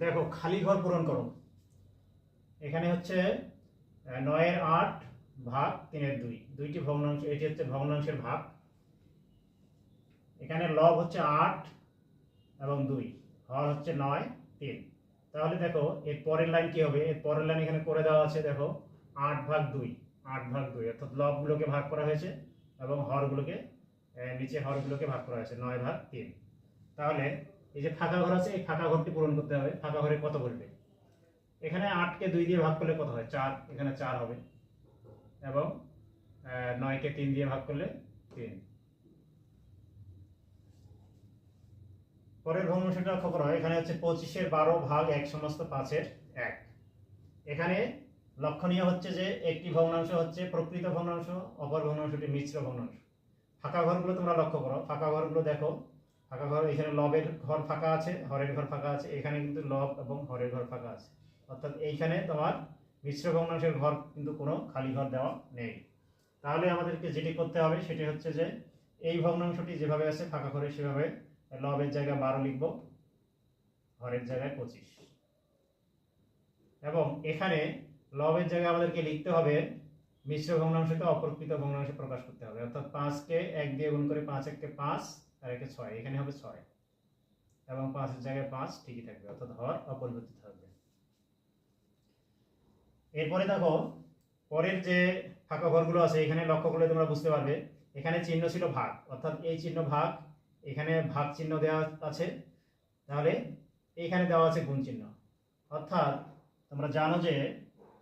দেখো, খালি ঘর পূরণ করো। এখানে হচ্ছে নয়ের আট ভাগ তিনের দুই। দুইটি ভগ্নাংশ, এটি হচ্ছে ভগ্নাংশের ভাগ। এখানে লব হচ্ছে আট এবং দুই, হর হচ্ছে নয়, তিন। তাহলে দেখো, এর পরের লাইন কি হবে? এর পরের লাইন এখানে করে দেওয়া আছে, দেখো, আট ভাগ দুই, আট ভাগ দুই। অর্থাৎ লবগুলোকে ভাগ করা হয়েছে এবং হরগুলোকে নিচে হরগুলোকে ভাগ করা হয়েছে, নয় ভাগ তিন। তাহলে এই যে ফাঁকা ঘর আছে, এই ফাঁকা ঘরটি পূরণ করতে হবে। ফাঁকা ঘরে কত বলবে? এখানে আটকে দুই দিয়ে ভাগ করলে কত হয়? চার, এখানে চার হবে। এবং নয়কে তিন দিয়ে ভাগ করলে তিন। পরের ভগ্নাংশটা লক্ষ্য করা। হয় এখানে হচ্ছে পঁচিশের বারো ভাগ এক সমস্ত পাঁচের এক। এখানে লক্ষণীয় হচ্ছে যে একটি ভগ্নাংশ হচ্ছে প্রকৃত ভগ্নাংশ, অপর ভগ্নাংশটি মিশ্র ভগ্নাংশ। ফাঁকা ঘরগুলো তোমরা লক্ষ্য করো। ফাঁকা ঘরগুলো দেখো। ফাঁকা ঘর, এখানে লবের ঘর ফাঁকা আছে, হরের ঘর ফাঁকা আছে, এখানে কিন্তু লব এবং হরের ঘর ফাঁকা আছে। অর্থাৎ এইখানে তোমার মিশ্র ভগ্নাংশের ঘর কিন্তু কোনো খালি ঘর দেওয়া নেই। তাহলে আমাদেরকে যেটি করতে হবে, সেটি হচ্ছে যে এই ভগ্নাংশটি যেভাবে আছে ফাঁকা ঘরে, সেভাবে লবের জায়গায় বারো লিখব, হরের জায়গায় পঁচিশ। এবং এখানে লবের জায়গায় আমাদেরকে লিখতে হবে, মিশ্র ভগ্নাংশকে অপ্রকৃত ভগ্নাংশে প্রকাশ করতে হবে। অর্থাৎ পাঁচকে এক দিয়ে গুণ করে পাঁচ, এককে পাঁচ আর একে ছয়, এখানে হবে ছয়। এবং পাঁচের জায়গায় পাঁচ ঠিকই থাকবে, অর্থাৎ হর অপরিবর্তিত থাকবে এরপরে দেখো, পরের যে ফাঁকা ঘরগুলো আছে, এখানে লক্ষ্য করলে তোমরা বুঝতে পারবে, এখানে চিহ্ন ছিল ভাগ। অর্থাৎ এই চিহ্ন ভাগ, এখানে ভাগ চিহ্ন দেওয়া আছে। তাহলে এইখানে দেওয়া আছে গুণ চিহ্ন। অর্থাৎ তোমরা জানো যে,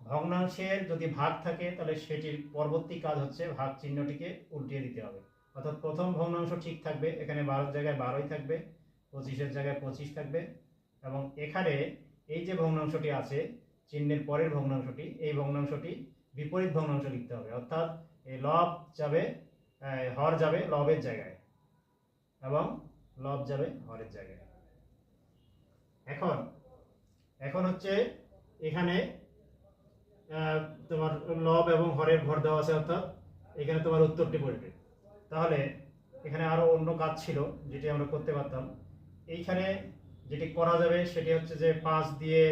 ভগ্নাংশের যদি ভাগ থাকে, তাহলে সেটির পরবর্তী কাজ হচ্ছে ভাগ চিহ্নটিকে উল্টিয়ে দিতে হবে। অর্থাৎ প্রথম ভগ্নাংশ ঠিক থাকবে, এখানে বারোর জায়গায় বারোই থাকবে, পঁচিশের জায়গায় পঁচিশ থাকবে এবং এখানে এই যে ভগ্নাংশটি আছে, চিহ্নের পরের ভগ্নাংশটি, এই ভগ্নাংশটি বিপরীত ভগ্নাংশ লিখতে হবে। অর্থাৎ এই লব যাবে হর যাবে লবের জায়গায় এবং লব যাবে হরের জায়গায়। এখন এখন হচ্ছে এখানে তোমার লব এবং হরের ভর দেওয়া আছে অর্থাৎ এখানে তোমার উত্তরটি পড়বে। তাহলে এখানে আরও অন্য কাজ ছিল যেটি আমরা করতে পারতাম। এইখানে যেটি করা যাবে সেটি হচ্ছে যে পাঁচ দিয়ে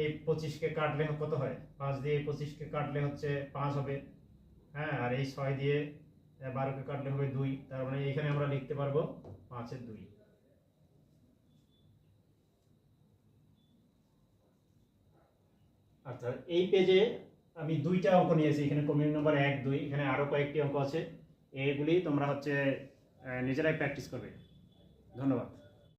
এই পঁচিশকে কাটলে কত হয়? পাঁচ দিয়ে পঁচিশকে কাটলে হচ্ছে পাঁচ হবে। হ্যাঁ আর এই ছয় দিয়ে বারোকে কাটলে হবে দুই। তার মানে এইখানে আমরা লিখতে পারব পাঁচের দুই। আচ্ছা এই পেজে আমি দুইটা অঙ্ক নিয়েছি। এখানে কমিউন নম্বর এক, দুই। এখানে আরও কয়েকটি অঙ্ক আছে। এগুলি তোমরা হচ্ছে নিজেরাই প্র্যাকটিস করবে। ধন্যবাদ।